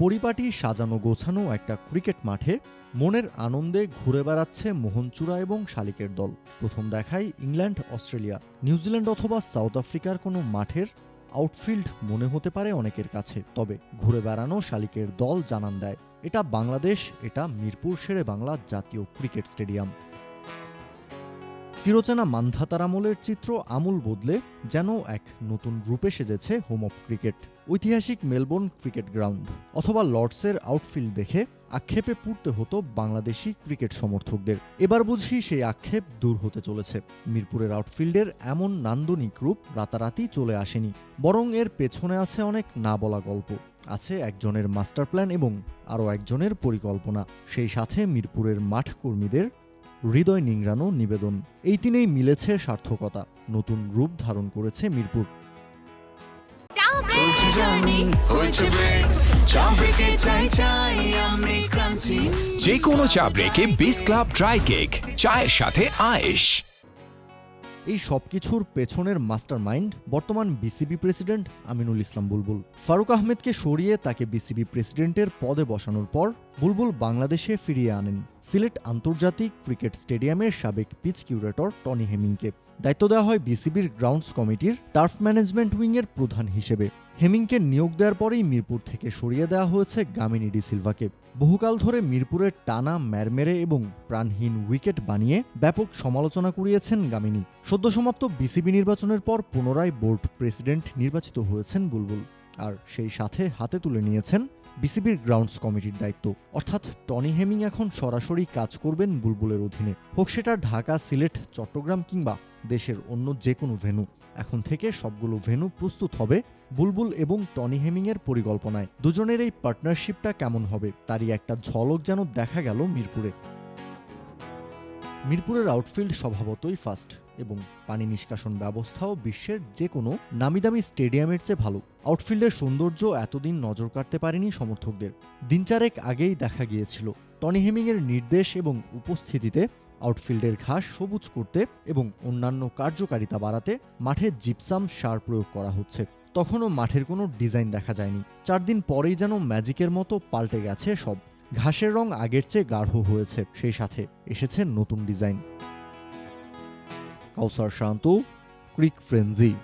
পরিপাটি, সাজানো গোছানো একটা ক্রিকেট মাঠে মনের আনন্দে ঘুরে বেড়াচ্ছে মোহনচূড়া এবং শালিকের দল। প্রথম দেখায় ইংল্যান্ড, অস্ট্রেলিয়া। নিউজিল্যান্ড অথবা সাউথ আফ্রিকার কোনো মাঠের আউটফিল্ড মনে হতে পারে অনেকের কাছে, তবে ঘুরে বেড়ানো শালিকের দল জানান দেয়, এটা বাংলাদেশ, এটা মিরপুর শেরে বাংলা জাতীয় ক্রিকেট স্টেডিয়াম। চিরচেনা মান্ধাতার আমলের চিত্র আমূল বদলে যেন এক নতুন রূপে সেজেছে হোম অফ ক্রিকেট, ঐতিহাসিক মেলবোর্ন ক্রিকেট গ্রাউন্ড অথবা লর্ডসের আউটফিল্ড দেখে আক্ষেপে পুড়তে হতো বাংলাদেশি ক্রিকেট সমর্থকদের। এবার বুঝি সেই আক্ষেপ দূর হতে চলেছে। মিরপুরের আউটফিল্ডের এমন নান্দনিক রূপ রাতারাতি চলে আসেনি, বরং এর পেছনে আছে অনেক না বলা গল্প। আছে একজনের মাস্টার প্ল্যান এবং আরও একজনের পরিকল্পনা। সেই সাথে মিরপুরের মাঠ কর্মীদের হৃদয় নিংড়ানো নিবেদন। এই তিনেই মিলেছে সার্থকতা। নতুন রূপ ধারণ করেছে মিরপুর। যে কোনো চা ব্রেকে বিস ক্লাব ড্রাই কেক চায়ের সাথে আয়েশ। এই সবকিছুর পেছনের মাস্টার মাইন্ড বর্তমান বিসিবি প্রেসিডেন্ট আমিনুল ইসলাম বুলবুল। ফারুক আহমেদকে সরিয়ে তাকে বিসিবি প্রেসিডেন্টের পদে বসানোর পর বুলবুল বাংলাদেশে ফিরিয়ে আনেন। সিলেট আন্তর্জাতিক ক্রিকেট স্টেডিয়ামের সাবেক পিচ কিউরেটর টনি হেমিংকে। দায়িত্ব দেওয়া হয় বিসিবির গ্রাউন্ডস কমিটির টার্ফ ম্যানেজমেন্ট উইংয়ের প্রধান হিসেবে। হেমিংকে নিয়োগ দেওয়ার পরেই মিরপুর থেকে সরিয়ে দেওয়া হয়েছে গামিনী ডি সিলভাকে। বহুকাল ধরে মিরপুরের টানা ম্যারমেরে এবং প্রাণহীন উইকেট বানিয়ে ব্যাপক সমালোচনা কুড়িয়েছেন গামিনী। সদ্য সমাপ্ত বিসিবি নির্বাচনের পর পুনরায় বোর্ড প্রেসিডেন্ট নির্বাচিত হয়েছেন বুলবুল। আর সেই সাথে হাতে তুলে নিয়েছেন বিসিবির গ্রাউন্ডস কমিটির দায়িত্ব। অর্থাৎ টনি হেমিং এখন সরাসরি কাজ করবেন বুলবুলের অধীনে। হোক সেটা ঢাকা, সিলেট, চট্টগ্রাম কিংবা দেশের অন্য যে কোনো ভেন্যু। এখন থেকে সবগুলো ভেন্যু প্রস্তুত হবে বুলবুল এবং টনি হেমিংয়ের পরিকল্পনায়। দুজনের এই পার্টনারশিপটা কেমন হবে, তারই একটা ঝলক যেন দেখা গেল মিরপুরে। মিরপুরের আউটফিল্ড স্বভাবতই ফাস্ট এবং পানি নিষ্কাশন ব্যবস্থাও বিশ্বের যে কোনো নামিদামি স্টেডিয়ামের চেয়ে ভালো। আউটফিল্ডের সৌন্দর্য এতদিন নজর কাটতে পারেনি সমর্থকদের। দিন চারেক আগেই দেখা গিয়েছিল টনি হেমিংয়ের নির্দেশ এবং উপস্থিতিতে আউটফিল্ডের ঘাস সবুজ করতে এবং অন্যান্য কার্যকারিতা বাড়াতে মাঠে জিপসাম সার প্রয়োগ করা হচ্ছে। তখনও মাঠের কোনো ডিজাইন দেখা যায়নি। চার দিন পরেই যেন ম্যাজিকের মতো পাল্টে গেছে সব। ঘাসের রং আগের চেয়ে গাঢ় হয়েছে, সেই সাথে এসেছে নতুন ডিজাইন। কাউসার শান্ত, ক্রিক ফ্রেন্জি।